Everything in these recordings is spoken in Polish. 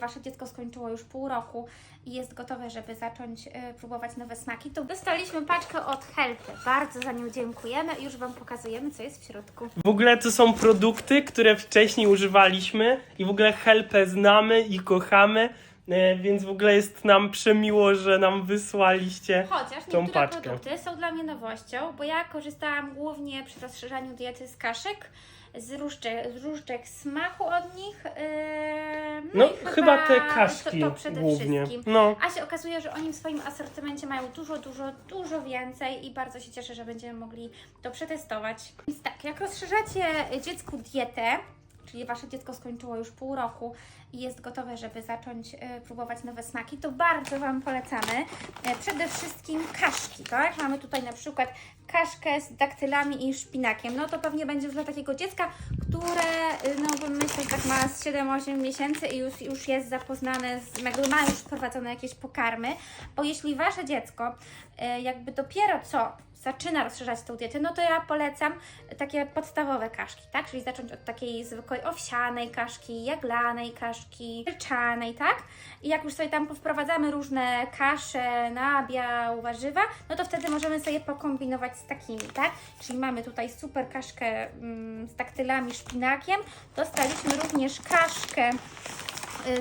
Wasze dziecko skończyło już pół roku i jest gotowe, żeby zacząć e, próbować nowe smaki, to dostaliśmy paczkę od Helpy. Bardzo za nią dziękujemy i już Wam pokazujemy, co jest w środku. W ogóle to są produkty, które wcześniej używaliśmy i w ogóle Helpę znamy i kochamy, więc w ogóle jest nam przemiło, że nam wysłaliście. Chociaż tą niektóre paczkę. produkty są dla mnie nowością, bo ja korzystałam głównie przy rozszerzaniu diety z kaszek, z różdżek, z różdżek smaku od nich. Yy, No, i chyba te kaszki To, to przede głównie. wszystkim. No, A się okazuje, że oni w swoim asortymencie mają dużo, dużo, dużo więcej i bardzo się cieszę, że będziemy mogli to przetestować. Więc tak, jak rozszerzacie dziecku dietę, czyli Wasze dziecko skończyło już pół roku i jest gotowe, żeby zacząć e, próbować nowe smaki, to bardzo Wam polecamy e, przede wszystkim kaszki, tak? Mamy tutaj na przykład kaszkę z daktylami i szpinakiem. No to pewnie będzie dla takiego dziecka, które, y, no myślę, że tak ma z 7-8 miesięcy i już, już jest zapoznane, z, jakby ma już wprowadzone jakieś pokarmy, bo jeśli Wasze dziecko y, jakby dopiero co zaczyna rozszerzać tą dietę, no to ja polecam takie podstawowe kaszki, tak? Czyli zacząć od takiej zwykłej owsianej kaszki, jaglanej kaszki, gryczanej, tak? I jak już sobie tam wprowadzamy różne kasze, nabiał, warzywa, no to wtedy możemy sobie pokombinować z takimi, tak? Czyli mamy tutaj super kaszkę mm, z daktylami, szpinakiem. Dostaliśmy również kaszkę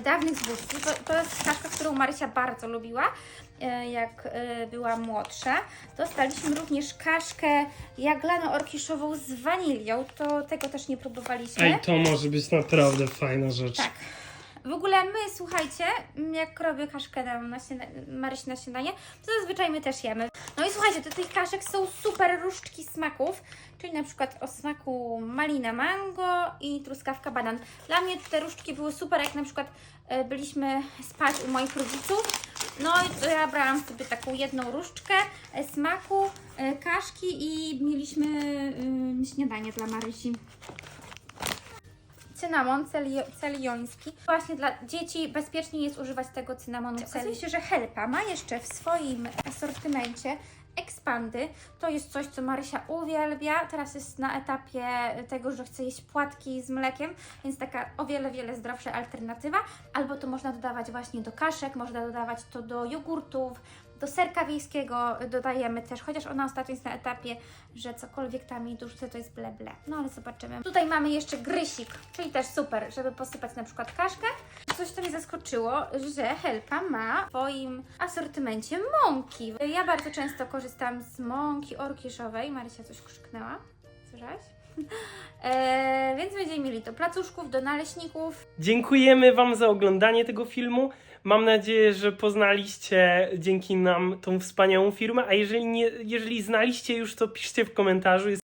dawnych zbóżców. To, to jest kaszka, którą Marysia bardzo lubiła, y, jak y, była młodsza. Dostaliśmy również kaszkę jaglano-orkiszową z wanilią. To tego też nie próbowaliśmy. ej, to może być naprawdę fajna rzecz. Tak. W ogóle my, słuchajcie, jak robię kaszkę na Marysi na śniadanie, to zazwyczaj my też jemy. Słuchajcie, do tych kaszek są super różdżki smaków, czyli na przykład o smaku malina mango i truskawka banan. Dla mnie te różdżki były super, jak na przykład e, byliśmy spać u moich rodziców. No i to ja brałam sobie taką jedną różdżkę e, smaku e, kaszki i mieliśmy śniadanie dla Marysi cynamon celio, celioński. Właśnie dla dzieci bezpiecznie jest używać tego cynamonu celi. Okazuje się, że Helpa ma jeszcze w swoim asortymencie ekspandy. To jest coś, co Marysia uwielbia. Teraz jest na etapie tego, że chce jeść płatki z mlekiem, więc taka o wiele, wiele zdrowsza alternatywa. Albo to można dodawać właśnie do kaszek, można dodawać to do jogurtów, do serka wiejskiego dodajemy też, chociaż ona ostatnio jest na etapie, że cokolwiek tam jej dorzucę, to jest ble ble. No ale zobaczymy. Tutaj mamy jeszcze grysik, czyli też super, żeby posypać na przykład kaszkę. Coś to mnie zaskoczyło, że Helpa ma w swoim asortymencie mąki. Ja bardzo często korzystam z mąki orkiszowej. Marysia coś krzyknęła. Słyszałaś? Eee, więc będziemy mieli do placuszków, do naleśników. Dziękujemy Wam za oglądanie tego filmu. Mam nadzieję, że poznaliście dzięki nam tą wspaniałą firmę, a jeżeli, nie, jeżeli znaliście już, to piszcie w komentarzu.